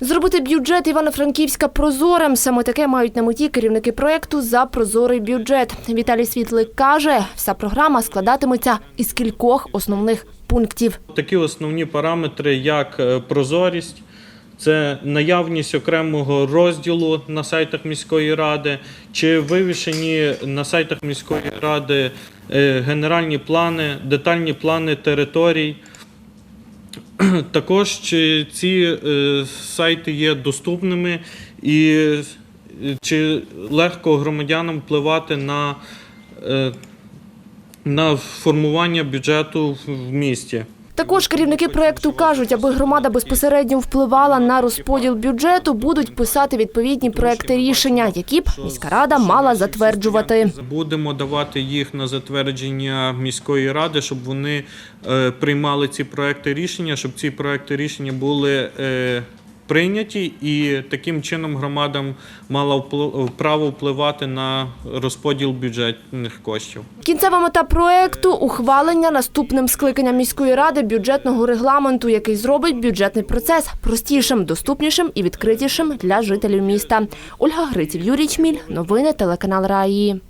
Зробити бюджет Івано-Франківська прозорим. Саме таке мають на меті керівники проєкту за прозорий бюджет. Віталій Світлик каже, вся програма складатиметься із кількох основних пунктів. Такі основні параметри, як е, прозорість, це наявність окремого розділу на сайтах міської ради, чи вивішені на сайтах міської ради е, генеральні плани, детальні плани територій. Також чи ці е, сайти є доступними і е, чи легко громадянам впливати на, е, на формування бюджету в місті. Також керівники проєкту кажуть, аби громада безпосередньо впливала на розподіл бюджету, будуть писати відповідні проекти рішення, які б міська рада мала затверджувати. Будемо давати їх на затвердження міської ради, щоб вони е, приймали ці проекти рішення, щоб ці проекти рішення були е, прийняті, і таким чином громадам мала право впливати на розподіл бюджетних коштів. Кінцева мета проекту ухвалення наступним скликанням міської ради бюджетного регламенту, який зробить бюджетний процес простішим, доступнішим і відкритішим для жителів міста. Ольга Гриців, Юрій Чміль. Новини телеканал Раї.